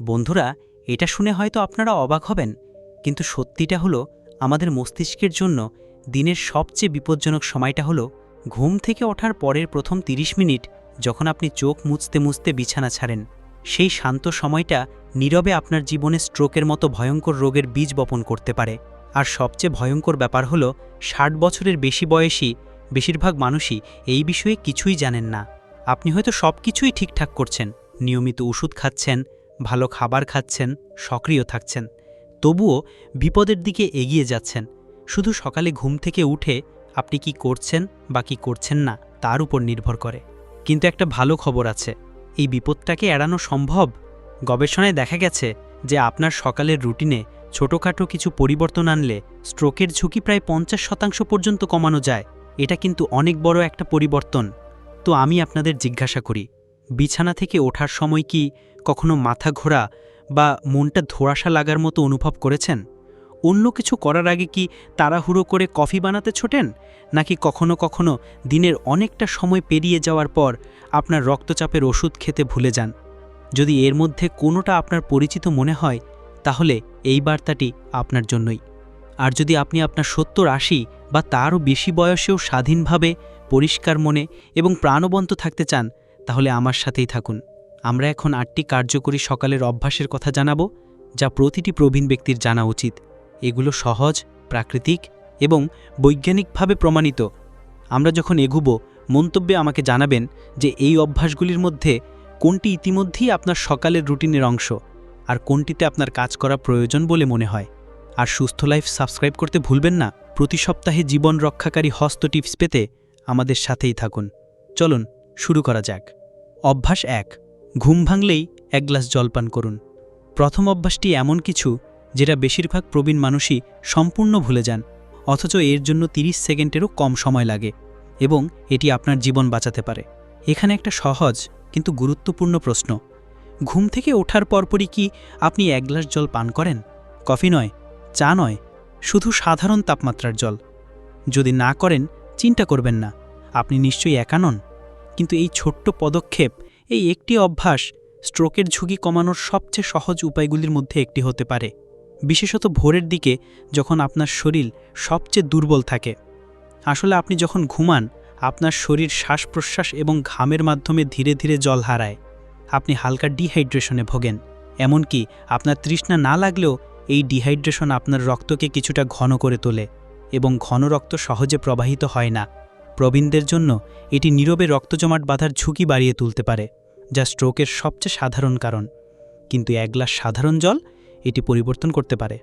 বন্ধুরা, এটা শুনে হয়তো আপনারা অবাক হবেন, কিন্তু সত্যিটা হলো, আমাদের মস্তিষ্কের জন্য দিনের সবচেয়ে বিপজ্জনক সময়টা হলো, ঘুম থেকে ওঠার পরের প্রথম ৩০ মিনিট যখন আপনি চোখ মুছতে মুছতে বিছানা ছাড়েন। সেই শান্ত সময়টা নীরবে আপনার জীবনে স্ট্রোকের মতো ভয়ঙ্কর রোগের বীজ বপন করতে পারে। আর সবচেয়ে ভয়ঙ্কর ব্যাপার হলো, ষাট বছরের বেশি বয়সী বেশিরভাগ মানুষই এই বিষয়ে কিছুই জানেন না। আপনি হয়তো সব কিছুই ঠিকঠাক করছেন, নিয়মিত ওষুধ খাচ্ছেন ভালো খাবার খাচ্ছেন, সক্রিয় থাকছেন, তবুও বিপদের দিকে এগিয়ে যাচ্ছেন। শুধু সকালে ঘুম থেকে উঠে আপনি কি করছেন বা কি করছেন না তার উপর নির্ভর করে। কিন্তু একটা ভালো খবর আছে, এই বিপদটাকে এড়ানো সম্ভব? গবেষণায় দেখা গেছে যে আপনার সকালের রুটিনে ছোটোখাটো কিছু পরিবর্তন আনলে স্ট্রোকের ঝুঁকি প্রায় পঞ্চাশ শতাংশ পর্যন্ত কমানো যায়। এটা কিন্তু অনেক বড় একটা পরিবর্তন। তো আমি আপনাদের জিজ্ঞাসা করি, বিছানা থেকে ওঠার সময় কি কখনো মাথা ঘোরা বা মনটা ধোঁয়াশা লাগার মতো অনুভব করেছেন? অন্য কিছু করার আগে কি তাড়াহুড়ো করে কফি বানাতে ছোটেন? নাকি কখনো কখনো দিনের অনেকটা সময় পেরিয়ে যাওয়ার পর আপনার রক্তচাপের ওষুধ খেতে ভুলে যান? যদি এর মধ্যে কোনোটা আপনার পরিচিত মনে হয়, তাহলে এই বার্তাটি আপনার জন্যই। আর যদি আপনি আপনার সত্তর আশি বা তারও বেশি বয়সেও স্বাধীনভাবে পরিষ্কার মনে এবং প্রাণবন্ত থাকতে চান, তাহলে আমার সাথেই থাকুন। আমরা এখন আটটি কার্যকরী সকালের অভ্যাসের কথা জানাব, যা প্রতিটি প্রবীণ ব্যক্তির জানা উচিত। এগুলো সহজ, প্রাকৃতিক এবং বৈজ্ঞানিকভাবে প্রমাণিত। আমরা যখন এগুব, মন্তব্যে আমাকে জানাবেন যে এই অভ্যাসগুলির মধ্যে কোনটি ইতিমধ্যেই আপনার সকালের রুটিনের অংশ আর কোনটিতে আপনার কাজ করা প্রয়োজন বলে মনে হয়। আর সুস্থ লাইফ সাবস্ক্রাইব করতে ভুলবেন না। প্রতি সপ্তাহে জীবন রক্ষাকারী হস্ত টিপস পেতে আমাদের সাথেই থাকুন। চলুন, শুরু করা যাক। অভ্যাস এক ঘুম ভাঙলেই এক গ্লাস জল পান করুন। প্রথম অভ্যাসটি এমন কিছু যেটা বেশিরভাগ প্রবীণ মানুষই সম্পূর্ণ ভুলে যান, অথচ এর জন্য ৩০ সেকেন্ডেরও কম সময় লাগে এবং এটি আপনার জীবন বাঁচাতে পারে। এখানে একটা সহজ কিন্তু গুরুত্বপূর্ণ প্রশ্ন, ঘুম থেকে ওঠার পরপরই কি আপনি এক গ্লাস জল পান করেন? কফি নয়, চা নয়, শুধু সাধারণ তাপমাত্রার জল। যদি না করেন, চিন্তা করবেন না, আপনি নিশ্চয়ই একা নন। কিন্তু এই ছোট্ট পদক্ষেপ এই একটি অভ্যাস স্ট্রোকের ঝুঁকি কমানোর সবচেয়ে সহজ উপায়গুলির মধ্যে একটি হতে পারে। বিশেষত ভোরের দিকে যখন আপনার শরীর সবচেয়ে দুর্বল থাকে। আসলে আপনি যখন ঘুমান, আপনার শরীর শ্বাস প্রশ্বাস এবং ঘামের মাধ্যমে ধীরে ধীরে জল হারায়। আপনি হালকা ডিহাইড্রেশনে ভোগেন, এমনকি আপনার তৃষ্ণা না লাগলেও এই ডিহাইড্রেশন আপনার রক্তকে কিছুটা ঘন করে তোলে এবং ঘন রক্ত সহজে প্রবাহিত হয় না। প্রবীণদের জন্য এটি নীরবে রক্ত জমাট বাঁধার ঝুঁকি বাড়িয়ে তুলতে পারে, যা স্ট্রোকের সবচেয়ে সাধারণ কারণ। কিন্তু এক গ্লাস সাধারণ জল এটি পরিবর্তন করতে পারে।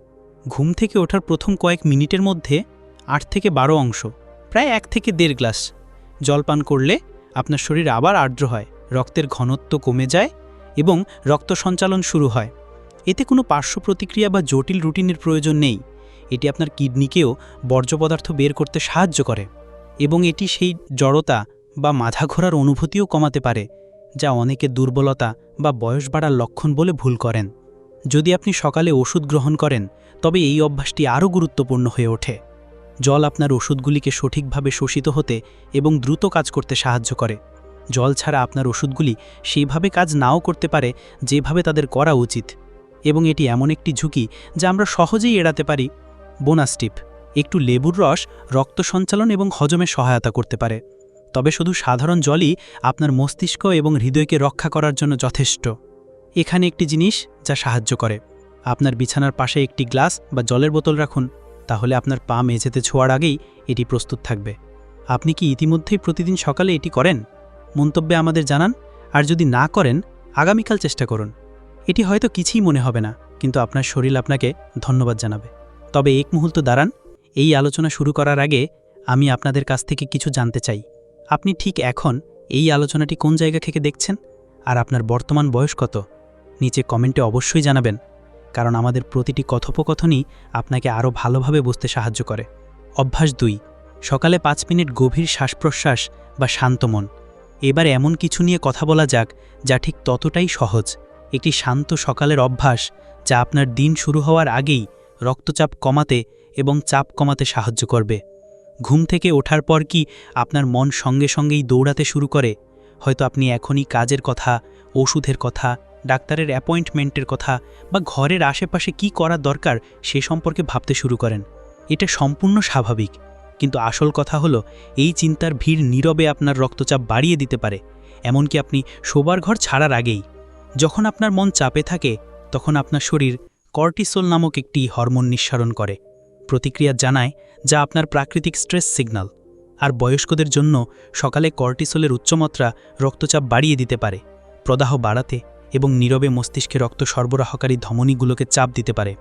ঘুম থেকে ওঠার প্রথম কয়েক মিনিটের মধ্যে আট থেকে বারো অংশ, প্রায় এক থেকে দেড় গ্লাস। জল পান করলে আপনার শরীর আবার আর্দ্র হয়, রক্তের ঘনত্ব কমে যায় এবং রক্ত সঞ্চালন শুরু হয়। এতে কোনো পার্শ্ব প্রতিক্রিয়া বা জটিল রুটিনের প্রয়োজন নেই। এটি আপনার কিডনিকেও বর্জ্য পদার্থ বের করতে সাহায্য করে। এবং এটি সেই জড়তা বা মাথা ঘোরার অনুভূতিও কমাতে পারে, যা অনেকে দুর্বলতা বা বয়স বাড়ার লক্ষণ বলে ভুল করেন। যদি আপনি সকালে ওষুধ গ্রহণ করেন, তবে এই অভ্যাসটি আরও গুরুত্বপূর্ণ হয়ে ওঠে। জল আপনার ওষুধগুলিকে সঠিকভাবে শোষিত হতে এবং দ্রুত কাজ করতে সাহায্য করে। জল ছাড়া আপনার ওষুধগুলি সেইভাবে কাজ নাও করতে পারে যেভাবে তাদের করা উচিত। এবং এটি এমন একটি ঝুঁকি যা আমরা সহজেই এড়াতে পারি। Bonus tip. একটু লেবুর রস, রক্ত সঞ্চালন এবং হজমে সহায়তা করতে পারে। তবে শুধু সাধারণ জলই আপনার মস্তিষ্ক এবং হৃদয়কে রক্ষা করার জন্য যথেষ্ট। এখানে একটি জিনিস যা সাহায্য করে। আপনার বিছানার পাশে একটি গ্লাস বা জলের বোতল রাখুন, তাহলে আপনার পা মেঝেতে ছোঁয়ার আগেই এটি প্রস্তুত থাকবে। আপনি কি ইতিমধ্যেই প্রতিদিন সকালে এটি করেন? মন্তব্যে আমাদের জানান, আর যদি না করেন, আগামীকাল চেষ্টা করুন। এটি হয়তো কিছুই মনে হবে না, কিন্তু আপনার শরীর আপনাকে ধন্যবাদ জানাবে। তবে এক মুহূর্ত দাঁড়ান এই আলোচনা শুরু করার আগে আমি আপনাদের কাছ থেকে কিছু জানতে চাই। আপনি ঠিক এখন এই আলোচনাটি কোন জায়গা থেকে দেখছেন? আর আপনার বর্তমান বয়স কত? নিচে কমেন্টে অবশ্যই জানাবেন, কারণ আমাদের প্রতিটি কথোপকথনই আপনাকে আরও ভালোভাবে বুঝতে সাহায্য করে। অভ্যাস দুই, সকালে পাঁচ মিনিট গভীর শ্বাস প্রশ্বাস বা শান্ত মন। এবার এমন কিছু নিয়ে কথা বলা যাক যা ঠিক ততটাই সহজ। একটি শান্ত সকালের অভ্যাস যা আপনার দিন শুরু হওয়ার আগেই রক্তচাপ কমাতে এবং চাপ কমাতে সাহায্য করবে। ঘুম থেকে ওঠার পর কি আপনার মন সঙ্গে সঙ্গেই দৌড়াতে শুরু করে? হয়তো আপনি এখনই কাজের কথা, ওষুধের কথা, ডাক্তারের অ্যাপয়েন্টমেন্টের কথা বা ঘরের আশেপাশে কি করা দরকার সে সম্পর্কে ভাবতে শুরু করেন। এটা সম্পূর্ণ স্বাভাবিক। কিন্তু আসল কথা হলো, এই চিন্তার ভিড় নীরবে আপনার রক্তচাপ বাড়িয়ে দিতে পারে, এমনকি আপনি শোবার ঘর ছাড়ার আগেই। যখন আপনার মন চাপে থাকে, তখন আপনার শরীর কর্টিসোল নামক একটি হরমোন নিঃসারণ করে। প্রতিক্রিয়া জানায় যা আপনার প্রাকৃতিক স্ট্রেস সিগন্যাল আর বয়স্কদের জন্য সকালে কর্টিসোলের উচ্চমাত্রা রক্তচাপ বাড়িয়ে দিতে পারে, প্রদাহ বাড়াতে এবং নীরবে মস্তিষ্কে রক্ত সরবরাহকারী ধমনীগুলোকে চাপ দিতে পারে।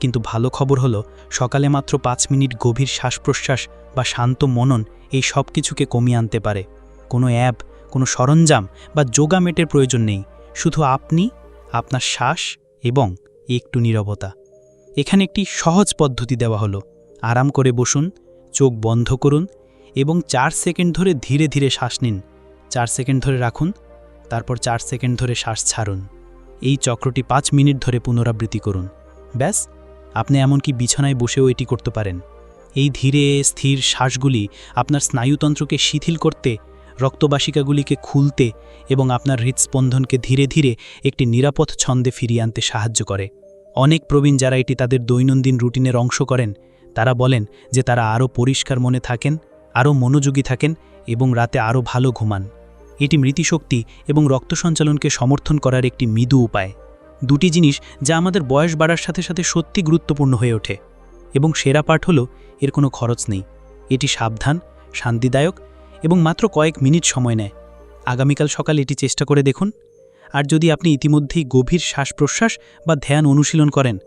কিন্তু ভালো খবর হলো, সকালে মাত্র পাঁচ মিনিট গভীর শ্বাস প্রশ্বাস বা শান্ত মনন এই সব কিছুকে কমিয়ে আনতে পারে। কোনো অ্যাপ, কোনো সরঞ্জাম বা যোগা মেটের প্রয়োজন নেই, শুধু আপনি, আপনার শ্বাস এবং একটু নীরবতা। এখানে একটি সহজ পদ্ধতি দেওয়া হলো। আরাম করে বসুন, চোখ বন্ধ করুন এবং চার সেকেন্ড ধরে ধীরে ধীরে শ্বাস নিন। চার সেকেন্ড ধরে রাখুন, তারপর চার সেকেন্ড ধরে শ্বাস ছাড়ুন। এই চক্রটি পাঁচ মিনিট ধরে পুনরাবৃত্তি করুন। ব্যাস, আপনি এমনকি বিছানায় বসেও এটি করতে পারেন। এই ধীরে, স্থির শ্বাসগুলি আপনার স্নায়ুতন্ত্রকে শিথিল করতে, রক্তবাসিকাগুলিকে খুলতে এবং আপনার হৃদস্পন্দনকে ধীরে ধীরে একটি নিরাপদ ছন্দে ফিরিয়ে আনতে সাহায্য করে। অনেক প্রবীণ যারা এটি তাদের দৈনন্দিন রুটিনের অংশ করেন, তারা বলেন যে তারা আরও পরিষ্কার মনে থাকেন, আরও মনোযোগী থাকেন এবং রাতে আরও ভালো ঘুমান। এটি মৃতিশক্তি এবং রক্ত সঞ্চালনকে সমর্থন করার একটি মৃদু উপায়। দুটি জিনিস যা আমাদের বয়স বাড়ার সাথে সাথে সত্যি গুরুত্বপূর্ণ হয়ে ওঠে এবং সেরা পাঠ হলো, এর কোনো খরচ নেই। এটি সাবধান, শান্তিদায়ক এবং মাত্র কয়েক মিনিট সময় নেয়। আগামীকাল সকাল এটি চেষ্টা করে দেখুন। আর যদি আপনি ইতিমধ্যেই গভীর শ্বাস প্রশ্বাস বা ধ্যান অনুশীলন করেন,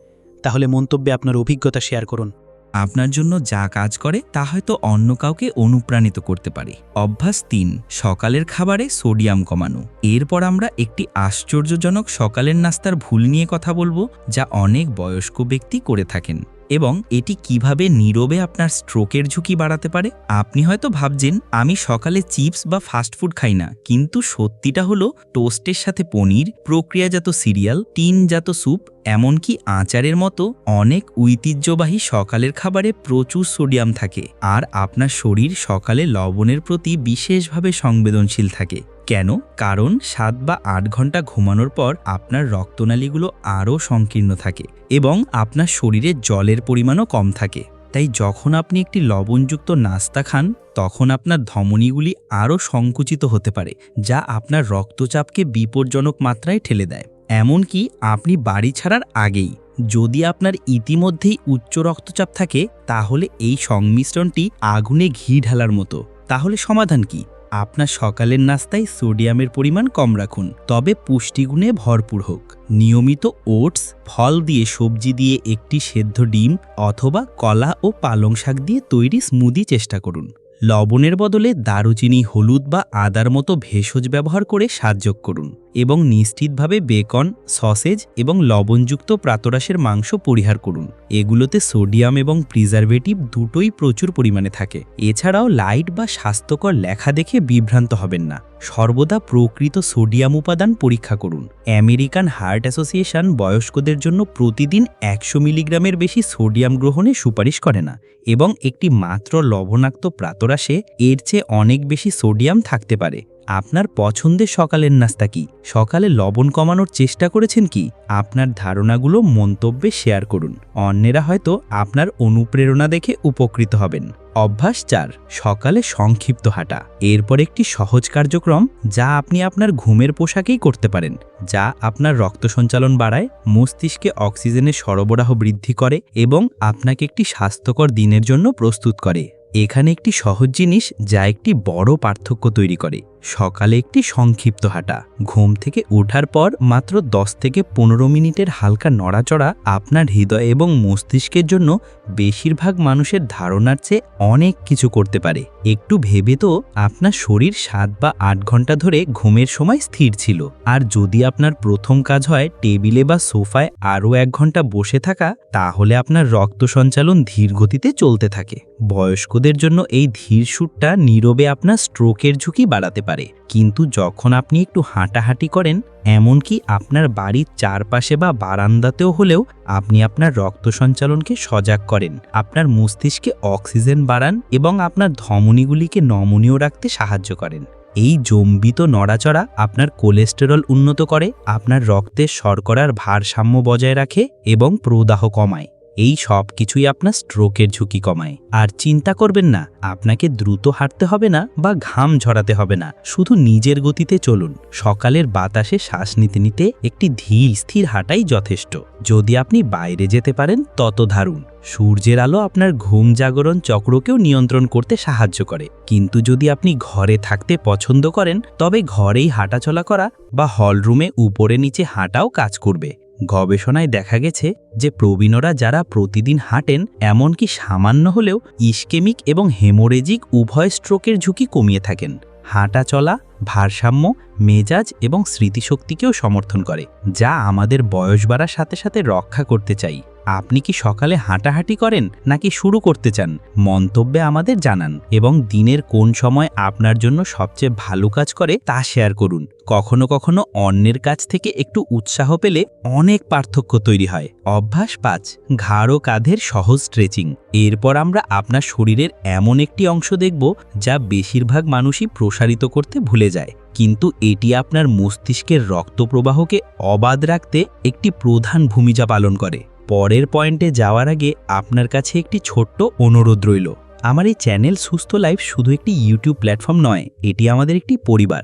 তাহলে মন্তব্যে আপনার অভিজ্ঞতা শেয়ার করুন। আপনার জন্য যা কাজ করে, তা হয়তো অন্য কাউকে অনুপ্রাণিত করতে পারে। অভ্যাস তিন, সকালের খাবারে সোডিয়াম কমানো। এরপর আমরা একটি আশ্চর্যজনক সকালের নাস্তার ভুল নিয়ে কথা বলব, যা অনেক বয়স্ক ব্যক্তি করে থাকেন। এবং এটি কীভাবে নীরবে আপনার স্ট্রোকের ঝুঁকি বাড়াতে পারে? আপনি হয়তো ভাবছেন, আমি সকালে চিপস বা ফাস্টফুড খাই না। কিন্তু সত্যিটা হলো, টোস্টের সাথে পনির, প্রক্রিয়াজাত সিরিয়াল, টিনজাত স্যুপ, এমনকি আচারের মতো অনেক ঐতিহ্যবাহী সকালের খাবারে প্রচুর সোডিয়াম থাকে। আর আপনার শরীর সকালে লবণের প্রতি বিশেষভাবে সংবেদনশীল থাকে। কেন? কারণ সাত বা আট ঘণ্টা ঘুমানোর পর আপনার রক্তনালীগুলো আরও সংকীর্ণ থাকে এবং আপনার শরীরে জলের পরিমাণও কম থাকে। তাই যখন আপনি একটি লবণযুক্ত নাস্তা খান, তখন আপনার ধমনীগুলি আরও সংকুচিত হতে পারে, যা আপনার রক্তচাপকে বিপজ্জনক মাত্রায় ঠেলে দেয়। এমনকি আপনি বাড়ি ছাড়ার আগেই, যদি আপনার ইতিমধ্যেই উচ্চ রক্তচাপ থাকে, তাহলে এই সংমিশ্রণটি আগুনে ঘি ঢালার মতো। তাহলে সমাধান কি? আপনার সকালের নাস্তায় সোডিয়ামের পরিমাণ কম রাখুন, তবে পুষ্টিগুণে ভরপুর হোক। নিয়মিত ওটস, ফল দিয়ে সবজি দিয়ে একটি সেদ্ধ ডিম অথবা কলা ও পালং শাক দিয়ে তৈরি স্মুদি চেষ্টা করুন। লবণের বদলে দারুচিনি, হলুদ বা আদার মতো ভেষজ ব্যবহার করে সাহায্য করুন। এবং নিশ্চিতভাবে বেকন, সসেজ এবং লবণযুক্ত প্রাতরাশের মাংস পরিহার করুন। এগুলোতে সোডিয়াম এবং প্রিজারভেটিভ দুটোই প্রচুর পরিমাণে থাকে। এছাড়াও লাইট বা স্বাস্থ্যকর লেখা দেখে বিভ্রান্ত হবেন না। সর্বদা প্রকৃত সোডিয়াম উপাদান পরীক্ষা করুন। আমেরিকান হার্ট অ্যাসোসিয়েশন বয়স্কদের জন্য প্রতিদিন একশো মিলিগ্রামের বেশি সোডিয়াম গ্রহণে সুপারিশ করে না এবং একটি মাত্র লবণাক্ত প্রাতরাশে এর চেয়ে অনেক বেশি সোডিয়াম থাকতে পারে। আপনার পছন্দের সকালের নাস্তা কি? সকালে লবণ কমানোর চেষ্টা করেছেন কি? আপনার ধারণাগুলো মন্তব্যে শেয়ার করুন। অন্যেরা হয়তো আপনার অনুপ্রেরণা দেখে উপকৃত হবেন। অভ্যাস চার, সকালে সংক্ষিপ্ত হাঁটা। এরপর একটি সহজ কার্যক্রম যা আপনি আপনার ঘুমের পোশাকেই করতে পারেন, যা আপনার রক্ত সঞ্চালন বাড়ায়, মস্তিষ্কে অক্সিজেনের সরবরাহ বৃদ্ধি করে এবং আপনাকে একটি স্বাস্থ্যকর দিনের জন্য প্রস্তুত করে। এখানে একটি সহজ জিনিস যা একটি বড় পার্থক্য তৈরি করে। সকালে একটি সংক্ষিপ্ত হাঁটা। ঘুম থেকে ওঠার পর মাত্র 10 থেকে পনেরো মিনিটের হালকা নড়াচড়া আপনার হৃদয় এবং মস্তিষ্কের জন্য বেশিরভাগ মানুষের ধারণার চেয়ে অনেক কিছু করতে পারে। একটু ভেবে তো আপনার শরীর সাত বা আট ঘণ্টা ধরে ঘুমের সময় স্থির ছিল। আর যদি আপনার প্রথম কাজ হয় টেবিলে বা সোফায় আরও এক ঘণ্টা বসে থাকা, তাহলে আপনার রক্ত সঞ্চালন ধীর গতিতে চলতে থাকে। বয়স্কদের জন্য এই ধীর সুরটা নীরবে আপনার স্ট্রোকের ঝুঁকি বাড়াতে কিন্তু যখন আপনি একটু হাঁটাহাঁটি করেন, এমনকি আপনার বাড়ির চারপাশে বা বারান্দাতেও হলেও আপনি আপনার রক্ত সঞ্চালনকে সজাগ করেন। আপনার মস্তিষ্কে অক্সিজেন বাড়ান এবং আপনার ধমনীগুলিকে নমনীয় রাখতে সাহায্য করেন। এই জম্বিত নড়াচড়া আপনার কোলেস্টেরল উন্নত করে, আপনার রক্তের শর্করার ভারসাম্য বজায় রাখে এবং প্রদাহ কমায়। এই সব কিছুই আপনার স্ট্রোকের ঝুঁকি কমায়। আর চিন্তা করবেন না, আপনাকে দ্রুত হাঁটতে হবে না বা ঘাম ঝরাতে হবে না। শুধু নিজের গতিতে চলুন। সকালের বাতাসে শ্বাস নিতে নিতে একটি ধীর স্থির হাঁটাই যথেষ্ট। যদি আপনি বাইরে যেতে পারেন, তত ধারুন সূর্যের আলো আপনার ঘুম জাগরণ চক্রকেও নিয়ন্ত্রণ করতে সাহায্য করে। কিন্তু যদি আপনি ঘরে থাকতে পছন্দ করেন, তবে ঘরেই হাঁটাচলা করা বা হলরুমে উপরে নিচে হাঁটাও কাজ করবে। গবেষণায় দেখা গেছে যে প্রবীণরা যারা প্রতিদিন হাঁটেন, এমনকি সামান্য হলেও ইস্কেমিক এবং হেমোরেজিক উভয় স্ট্রোকের ঝুঁকি কমিয়ে থাকেন। হাঁটা চলা, ভারসাম্য, মেজাজ এবং স্মৃতিশক্তিকেও সমর্থন করে, যা আমাদের বয়স বাড়ার সাথে সাথে রক্ষা করতে চাই। আপনি কি সকালে হাঁটাহাঁটি করেন নাকি শুরু করতে চান? মন্তব্যে আমাদের জানান এবং দিনের কোন সময় আপনার জন্য সবচেয়ে ভালো কাজ করে তা শেয়ার করুন। কখনো কখনো অন্যের কাছ থেকে একটু উৎসাহ পেলে অনেক পার্থক্য তৈরি হয়। অভ্যাস পাঁচ, ঘাড় ও কাঁধের সহজ স্ট্রেচিং এরপর আমরা আপনার শরীরের এমন একটি অংশ দেখব যা বেশিরভাগ মানুষই প্রসারিত করতে ভুলে যায়। কিন্তু এটি আপনার মস্তিষ্কের রক্তপ্রবাহকে অবাধ রাখতে একটি প্রধান ভূমিকা পালন করে। পরের পয়েন্টে যাওয়ার আগে আপনার কাছে একটি ছোট্ট অনুরোধ রইল। আমার এই চ্যানেল সুস্থ লাইফ শুধু একটি ইউটিউব প্ল্যাটফর্ম নয়, এটি আমাদের একটি পরিবার।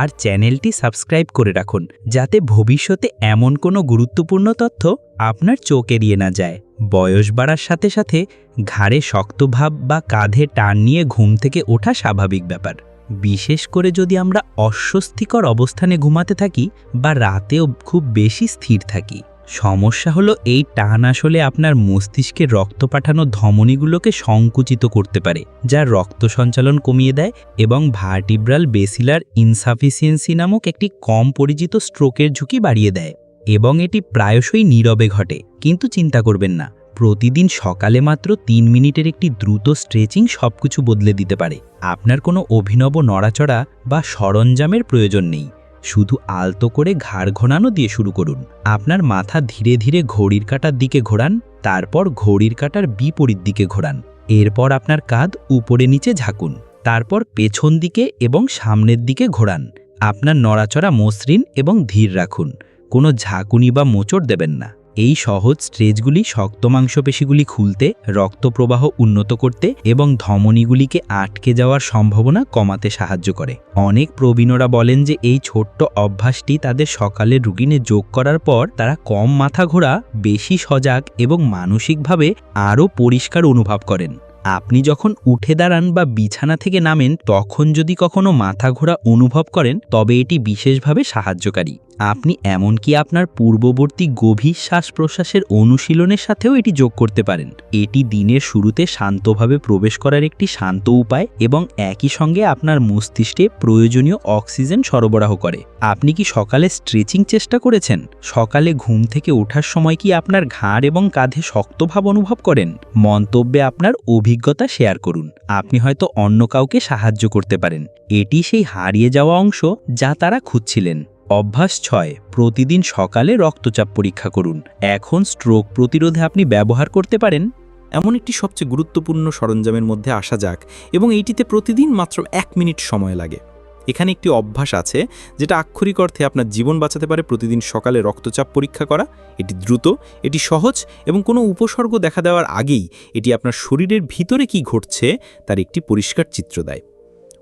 আর চ্যানেলটি সাবস্ক্রাইব করে রাখুন, যাতে ভবিষ্যতে এমন কোনো গুরুত্বপূর্ণ তথ্য আপনার চোখ এড়িয়ে না যায়। বয়স বাড়ার সাথে সাথে ঘাড়ে শক্ত ভাব বা কাঁধে টান নিয়ে ঘুম থেকে ওঠা স্বাভাবিক ব্যাপার। বিশেষ করে যদি আমরা অস্বস্তিকর অবস্থানে ঘুমাতে থাকি বা রাতেও খুব বেশি স্থির থাকি। সমস্যা হলো এই টান আসলে আপনার মস্তিষ্কে রক্ত পাঠানো ধমনীগুলোকে সংকুচিত করতে পারে, যা রক্ত সঞ্চালন কমিয়ে দেয় এবং ভার্টিব্রাল বেসিলার ইনসাফিসিয়েন্সি নামক একটি কম পরিচিত স্ট্রোকের ঝুঁকি বাড়িয়ে দেয় এবং এটি প্রায়শই নীরবে ঘটে। কিন্তু চিন্তা করবেন না, প্রতিদিন সকালে মাত্র তিন মিনিটের একটি দ্রুত স্ট্রেচিং সবকিছু বদলে দিতে পারে। আপনার কোনো অভিনব নড়াচড়া বা সরঞ্জামের প্রয়োজন নেই। শুধু আলতো করে ঘাড় ঘোরানো দিয়ে শুরু করুন। আপনার মাথা ধীরে ধীরে ঘড়ির কাটার দিকে ঘোরান, তারপর ঘড়ির কাটার বিপরীত দিকে ঘোরান। এরপর আপনার কাঁধ উপরে নিচে ঝাঁকুন, তারপর পেছন দিকে এবং সামনের দিকে ঘোরান। আপনার নড়াচড়া মসৃণ এবং ধীর রাখুন, কোনো ঝাঁকুনি বা মোচড় দেবেন না। এই সহজ স্ট্রেচগুলি শক্ত মাংসপেশিগুলি খুলতে রক্ত প্রবাহ উন্নত করতে এবং ধমনীগুলিকে আটকে যাওয়ার সম্ভাবনা কমাতে সাহায্য করে। অনেক প্রবীণরা বলেন যে এই ছোট্ট অভ্যাসটি তাদের সকালের রুটিনে যোগ করার পর তারা কম মাথা ঘোরা, বেশি সজাগ এবং মানসিকভাবে আরও পরিষ্কার অনুভব করেন। আপনি যখন উঠে দাঁড়ান বা বিছানা থেকে নামেন, তখন যদি কখনো মাথা ঘোরা অনুভব করেন, তবে এটি বিশেষভাবে সাহায্যকারী। আপনি এমনকি আপনার পূর্ববর্তী গভীর শ্বাস প্রশ্বাসের অনুশীলনের সাথেও এটি যোগ করতে পারেন? এটি দিনের শুরুতে শান্তভাবে প্রবেশ করার একটি শান্ত উপায় এবং একই সঙ্গে আপনার মস্তিষ্কে প্রয়োজনীয় অক্সিজেন সরবরাহ করে। আপনি কি সকালে স্ট্রেচিং চেষ্টা করেছেন? সকালে ঘুম থেকে ওঠার সময় কি আপনার ঘাড় এবং কাঁধে শক্তভাব অনুভব করেন? মন্তব্যে আপনার অভিজ্ঞতা শেয়ার করুন। আপনি হয়তো অন্য কাউকে সাহায্য করতে পারেন। এটি সেই হারিয়ে যাওয়া অংশ যা তারা খুঁজছিলেন। অভ্যাস ছয়, প্রতিদিন সকালে রক্তচাপ পরীক্ষা করুন। এখন স্ট্রোক প্রতিরোধে আপনি ব্যবহার করতে পারেন। এমন একটি সবচেয়ে গুরুত্বপূর্ণ সরঞ্জামের মধ্যে আসা যাক, এবং এইটিতে প্রতিদিন মাত্র এক মিনিট সময় লাগে। এখানে একটি অভ্যাস আছে, যেটা আক্ষরিক অর্থে আপনার জীবন বাঁচাতে পারে প্রতিদিন সকালে রক্তচাপ পরীক্ষা করা। এটি দ্রুত, এটি সহজ, এবং কোনো উপসর্গ দেখা দেওয়ার আগেই এটি আপনার শরীরের ভিতরে কি ঘটছে, তার একটি পরিষ্কার চিত্র দেয়।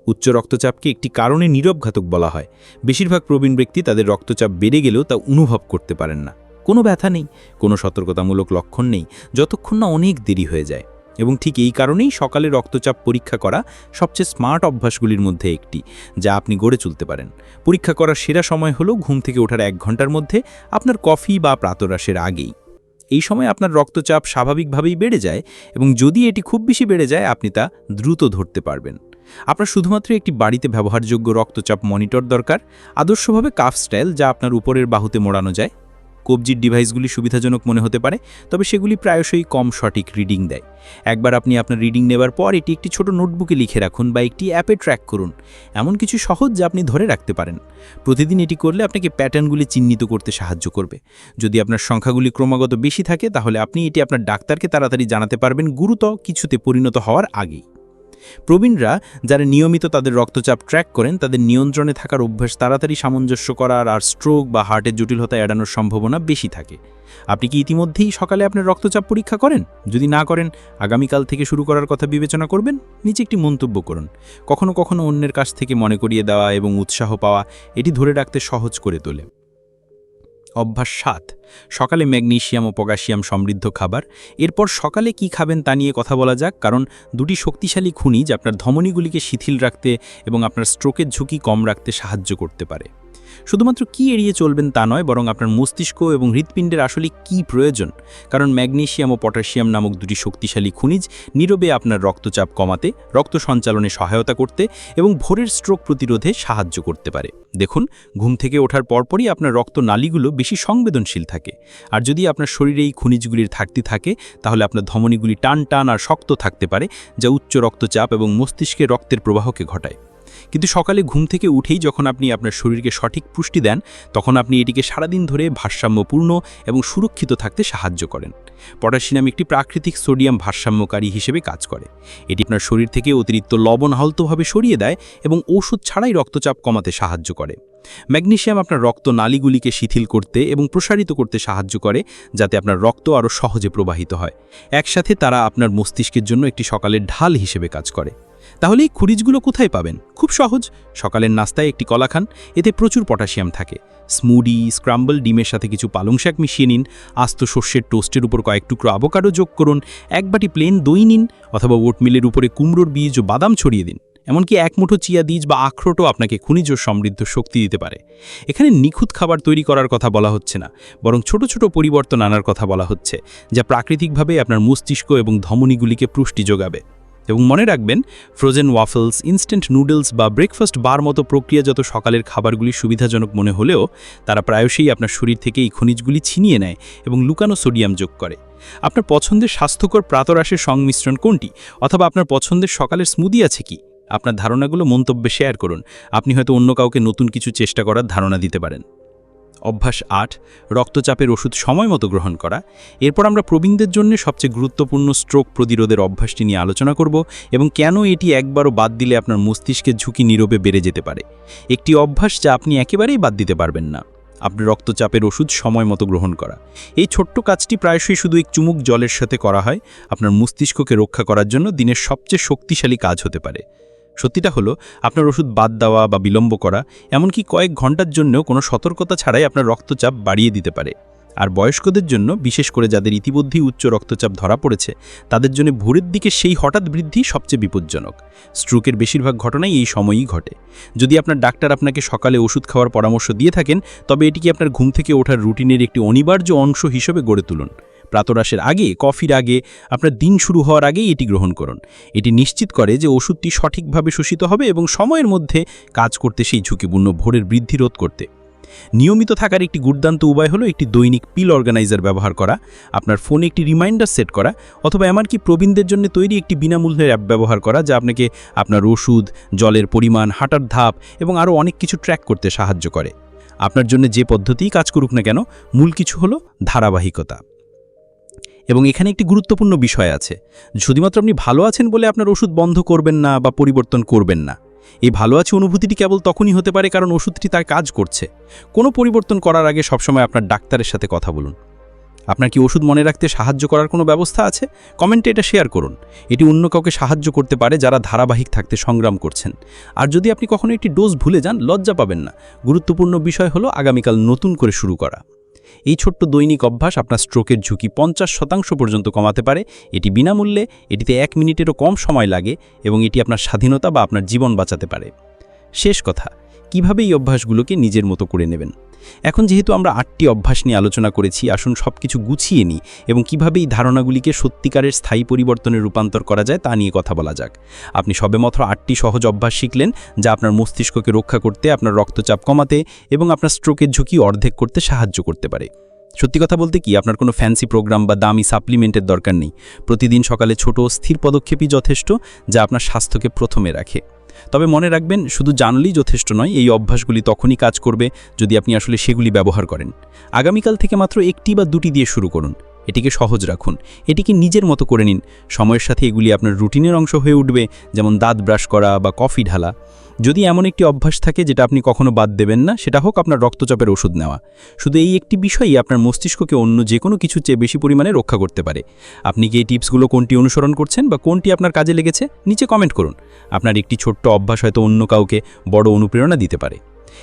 উচ্চ রক্তচাপকে একটি কারণে নীরবঘাতক বলা হয়। বেশিরভাগ প্রবীণ ব্যক্তি তাদের রক্তচাপ বেড়ে গেলেও তা অনুভব করতে পারেন না। কোনো ব্যথা নেই, কোনো সতর্কতামূলক লক্ষণ নেই, যতক্ষণ না অনেক দেরি হয়ে যায়। এবং ঠিক এই কারণেই সকালে রক্তচাপ পরীক্ষা করা সবচেয়ে স্মার্ট অভ্যাসগুলির মধ্যে একটি, যা আপনি গড়ে তুলতে পারেন। পরীক্ষা করার সেরা সময় হলো ঘুম থেকে ওঠার এক ঘণ্টার মধ্যে আপনার কফি বা প্রাতরাশের আগেই। এই সময় আপনার রক্তচাপ স্বাভাবিকভাবেই বেড়ে যায় এবং যদি এটি খুব বেশি বেড়ে যায়, আপনি তা দ্রুত ধরতে পারবেন। আপনার শুধুমাত্র একটি বাড়িতে ব্যবহারযোগ্য রক্তচাপ মনিটর দরকার, আদর্শভাবে কাফ স্টাইল যা আপনার উপরের বাহুতে মোড়ানো যায়। কবজির ডিভাইসগুলি সুবিধাজনক মনে হতে পারে, তবে সেগুলি প্রায়শই কম সঠিক রিডিং দেয়। একবার আপনি আপনার রিডিং নেবার পর এটি একটি ছোট নোটবুকে লিখে রাখুন বা একটি অ্যাপে ট্র্যাক করুন। এমন কিছু সহজ যা আপনি ধরে রাখতে পারেন। প্রতিদিন এটি করলে আপনাকে প্যাটার্নগুলি চিহ্নিত করতে সাহায্য করবে। যদি আপনার সংখ্যাগুলি ক্রমাগত বেশি থাকে, তাহলে আপনি এটি আপনার ডাক্তারকে তাড়াতাড়ি জানাতে পারবেন গুরুতর কিছুতে পরিণত হওয়ার আগেই। প্রবীণরা যারা নিয়মিত তাদের রক্তচাপ ট্র্যাক করেন, তাদের নিয়ন্ত্রণে থাকার অভ্যাস তাড়াতাড়ি সামঞ্জস্য করার আর স্ট্রোক বা হার্টের জটিলতা এড়ানোর সম্ভাবনা বেশি থাকে। আপনি কি ইতিমধ্যেই সকালে আপনার রক্তচাপ পরীক্ষা করেন? যদি না করেন, আগামীকাল থেকে শুরু করার কথা বিবেচনা করবেন? নিচে একটি মন্তব্য করুন। কখনো কখনো অন্যের কাছ থেকে মনে করিয়ে দেওয়া এবং উৎসাহ পাওয়া, এটি ধরে রাখতে সহজ করে তোলে। অভ্যাস সাত। সকালে ম্যাগনেশিয়াম ও পটাশিয়াম সমৃদ্ধ খাবার। এরপর সকালে কি খাবেন তা নিয়ে কথা বলা যাক, কারণ দুটি শক্তিশালী খুনিজ আপনার ধমনীগুলিকে শিথিল রাখতে এবং আপনার স্ট্রোকের ঝুঁকি কম রাখতে সাহায্য করতে পারে। শুধুমাত্র কি এড়িয়ে চলবেন তা নয়, বরং আপনার মস্তিষ্ক এবং হৃৎপিণ্ডের আসলে কি প্রয়োজন? কারণ ম্যাগনেশিয়াম ও পটাশিয়াম নামক দুটি শক্তিশালী খনিজ নীরবে আপনার রক্তচাপ কমাতে, রক্ত সঞ্চালনে সহায়তা করতে এবং ভোরের স্ট্রোক প্রতিরোধে সাহায্য করতে পারে। দেখুন, ঘুম থেকে ওঠার পরপরই আপনার রক্ত নালীগুলো বেশি সংবেদনশীল থাকে। আর যদি আপনার শরীরে এই খনিজগুলির থাকতে থাকে, তাহলে আপনার ধমনীগুলি টান টান আর শক্ত থাকতে পারে, যা উচ্চ রক্তচাপ এবং মস্তিষ্কে রক্তের প্রবাহকে ঘটায়। কিন্তু সকালে ঘুম থেকে উঠেই যখন আপনি আপনার শরীরকে সঠিক পুষ্টি দেন, তখন আপনি এটিকে সারাদিন ধরে ভারসাম্যপূর্ণ এবং সুরক্ষিত থাকতে সাহায্য করেন। পটাশিয়াম একটি প্রাকৃতিক সোডিয়াম ভারসাম্যকারী হিসেবে কাজ করে। এটি আপনার শরীর থেকে অতিরিক্ত লবণ হালতভাবে সরিয়ে দেয় এবং ওষুধ ছাড়াই রক্তচাপ কমাতে সাহায্য করে। ম্যাগনেশিয়াম আপনার রক্ত নালীগুলিকে শিথিল করতে এবং প্রসারিত করতে সাহায্য করে, যাতে আপনার রক্ত আরও সহজে প্রবাহিত হয়। একসাথে তারা আপনার মস্তিষ্কের জন্য একটি সকালের ঢাল হিসেবে কাজ করে। তাহলে এই খনিজগুলো কোথায় পাবেন? খুব সহজ। সকালের নাস্তায় একটি কলা খান এতে প্রচুর পটাশিয়াম থাকে। স্মুডি, স্ক্রাম্বল, ডিমের সাথে কিছু পালং শাক মিশিয়ে নিন। আস্ত শস্যের টোস্টের উপর কয়েক টুকরো আবোকাডো যোগ করুন। এক বাটি প্লেন দই নিন অথবা ওটমিলের উপরে কুমড়োর বীজ ও বাদাম ছড়িয়ে দিন। এমনকি এক মুঠো চিয়া বীজ বা আখরোটও আপনাকে খনিজ সমৃদ্ধ শক্তি দিতে পারে। এখানে নিখুঁত খাবার তৈরি করার কথা বলা হচ্ছে না, বরং ছোট ছোট পরিবর্তন আনার কথা বলা হচ্ছে, যা প্রাকৃতিকভাবে আপনার মস্তিষ্ক এবং ধমনীগুলিকে পুষ্টি যোগাবে। এবং মনে রাখবেন ফ্রোজেন ওয়াফলস ইনস্ট্যান্ট নুডলস বা ব্রেকফাস্ট বার মতো প্রক্রিয়াজাত সকালের খাবারগুলি সুবিধাজনক মনে হলেও তারা প্রায়শই আপনার শরীর থেকে এই খনিজগুলি ছিনিয়ে নেয় এবং লুকানো সোডিয়াম যোগ করে। আপনার পছন্দের স্বাস্থ্যকর প্রাতরাশের সংমিশ্রণ কোনটি? অথবা আপনার পছন্দের সকালের স্মুদি আছে কি? আপনার ধারণাগুলো মন্তব্যে শেয়ার করুন। আপনি হয়তো অন্য কাউকে নতুন কিছু চেষ্টা করার ধারণা দিতে পারেন। অভ্যাস আট, রক্তচাপের ওষুধ সময় মতো গ্রহণ করা। এরপর আমরা প্রবীণদের জন্য সবচেয়ে গুরুত্বপূর্ণ স্ট্রোক প্রতিরোধের অভ্যাসটি নিয়ে আলোচনা করব এবং কেন এটি একবারও বাদ দিলে আপনার মস্তিষ্কের ঝুঁকি নীরবে বেড়ে যেতে পারে। একটি অভ্যাস যা আপনি একেবারেই বাদ দিতে পারবেন না। আপনি রক্তচাপের ওষুধ সময় মতো গ্রহণ করা। এই ছোট্ট কাজটি প্রায়শই শুধু এক চুমুক জলের সাথে করা হয়। আপনার মস্তিষ্ককে রক্ষা করার জন্য দিনের সবচেয়ে শক্তিশালী কাজ হতে পারে। সত্যিটা হলো, আপনার ওষুধ বাদ দেওয়া বা বিলম্ব করা, এমনকি কয়েক ঘণ্টার জন্যও কোনো সতর্কতা ছাড়াই আপনার রক্তচাপ বাড়িয়ে দিতে পারে। আর বয়স্কদের জন্য, বিশেষ করে যাদের ইতিমধ্যেই উচ্চ রক্তচাপ ধরা পড়েছে, তাদের জন্য ভোরের দিকে সেই হঠাৎ বৃদ্ধি সবচেয়ে বিপজ্জনক। স্ট্রোকের বেশিরভাগ ঘটনাই এই সময়ই ঘটে। যদি আপনার ডাক্তার আপনাকে সকালে ওষুধ খাওয়ার পরামর্শ দিয়ে থাকেন, তবে এটিকে আপনার ঘুম থেকে ওঠার রুটিনের একটি অনিবার্য অংশ হিসেবে গড়ে তুলুন। প্রাতরাশের আগে, কফির আগে, আপনার দিন শুরু হওয়ার আগেই এটি গ্রহণ করুন। এটি নিশ্চিত করে যে ওষুধটি সঠিকভাবে শোষিত হবে এবং সময়ের মধ্যে কাজ করতে সেই ঝুঁকিপূর্ণ ভোরের বৃদ্ধি রোধ করতে। নিয়মিত থাকার একটি দুর্দান্ত উপায় হলো একটি দৈনিক পিল অর্গানাইজার ব্যবহার করা, আপনার ফোনে একটি রিমাইন্ডার সেট করা, অথবা এমনকি প্রবীণদের জন্য তৈরি একটি বিনামূল্যের অ্যাপ ব্যবহার করা, যা আপনাকে আপনার ওষুধ, জলের পরিমাণ, হাঁটার ধাপ এবং আরও অনেক কিছু ট্র্যাক করতে সাহায্য করে। আপনার জন্য যে পদ্ধতিই কাজ করুক না কেন, মূল কিছু হলো ধারাবাহিকতা। এবং এখানে একটি গুরুত্বপূর্ণ বিষয় আছে। শুধুমাত্র আপনি ভালো আছেন বলে আপনার ওষুধ বন্ধ করবেন না বা পরিবর্তন করবেন না। এই ভালো আছে অনুভূতিটি কেবল তখনই হতে পারে কারণ ওষুধটি তার কাজ করছে। কোনো পরিবর্তন করার আগে সবসময় আপনার ডাক্তারের সাথে কথা বলুন। আপনার কি ওষুধ মনে রাখতে সাহায্য করার কোনো ব্যবস্থা আছে? কমেন্টে এটা শেয়ার করুন। এটি অন্য কাউকে সাহায্য করতে পারে যারা ধারাবাহিক থাকতে সংগ্রাম করছেন। আর যদি আপনি কখনো একটি ডোজ ভুলে যান, লজ্জা পাবেন না। গুরুত্বপূর্ণ বিষয় হলো আগামীকাল নতুন করে শুরু করা। এই ছোট্ট দৈনিক অভ্যাস আপনার স্ট্রোকের ঝুঁকি পঞ্চাশ শতাংশ পর্যন্ত কমাতে পারে। এটি বিনামূল্যে, এটিতে এক মিনিটেরও কম সময় লাগে এবং এটি আপনার স্বাধীনতা বা আপনার জীবন বাঁচাতে পারে। শেষ কথা কীভাবে এই অভ্যাসগুলোকে নিজের মতো করে নেবেন? এখন যেহেতু আমরা আটটি অভ্যাস নিয়ে আলোচনা করেছি, আসুন সব কিছু গুছিয়ে নিই এবং কীভাবে এই ধারণাগুলিকে সত্যিকারের স্থায়ী পরিবর্তনে রূপান্তর করা যায় তা নিয়ে কথা বলা যাক। আপনি সবেমাত্র আটটি সহজ অভ্যাস শিখলেন, যা আপনার মস্তিষ্ককে রক্ষা করতে, আপনার রক্তচাপ কমাতে এবং আপনার স্ট্রোকের ঝুঁকি অর্ধেক করতে সাহায্য করতে পারে। সত্যি কথা বলতে কি, আপনার কোনো ফ্যান্সি প্রোগ্রাম বা দামি সাপ্লিমেন্টের দরকার নেই। প্রতিদিন সকালে ছোট স্থির পদক্ষেপই যথেষ্ট, যা আপনার স্বাস্থ্যকে প্রথমে রাখে। তবে মনে রাখবেন, শুধু জানলেই যথেষ্ট নয়, এই অভ্যাসগুলি তখনই কাজ করবে যদি আপনি আসলে সেগুলি ব্যবহার করেন। আগামীকাল থেকে মাত্র একটি বা দুটি দিয়ে শুরু করুন। এটিকে সহজ রাখুন। এটিকে নিজের মতো করে নিন। সময়ের সাথে এগুলি আপনার রুটিনের অংশ হয়ে উঠবে, যেমন দাঁত ব্রাশ করা বা কফি ঢালা। যদি এমন একটি অভ্যাস থাকে যেটা আপনি কখনো বাদ দেবেন না, সেটা হোক আপনার রক্তচাপের ওষুধ নেওয়া। শুধু এই একটি বিষয়ই আপনার মস্তিষ্ককে অন্য যে কোনো কিছু চেয়ে বেশি পরিমাণে রক্ষা করতে পারে। আপনি কি এই টিপসগুলো কোনটি অনুসরণ করছেন বা কোনটি আপনার কাজে লেগেছে? নিচে কমেন্ট করুন। আপনার একটি ছোট্ট অভ্যাস হয়তো অন্য কাউকে বড় অনুপ্রেরণা দিতে পারে।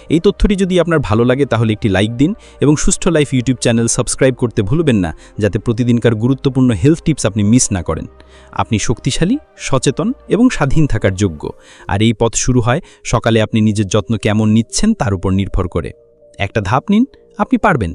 এই তথ্যটি যদি আপনার ভালো লাগে তাহলে একটি লাইক দিন এবং সুস্থ লাইফ ইউটিউব চ্যানেল সাবস্ক্রাইব করতে ভুলবেন না, যাতে প্রতিদিনকার গুরুত্বপূর্ণ হেলথ টিপস আপনি মিস না করেন। আপনি শক্তিশালী, সচেতন এবং স্বাধীন থাকার যোগ্য। আর এই পথ শুরু হয় সকালে আপনি নিজের যত্ন কেমন নিচ্ছেন তার উপর নির্ভর করে। একটা ধাপ নিন, আপনি পারবেন।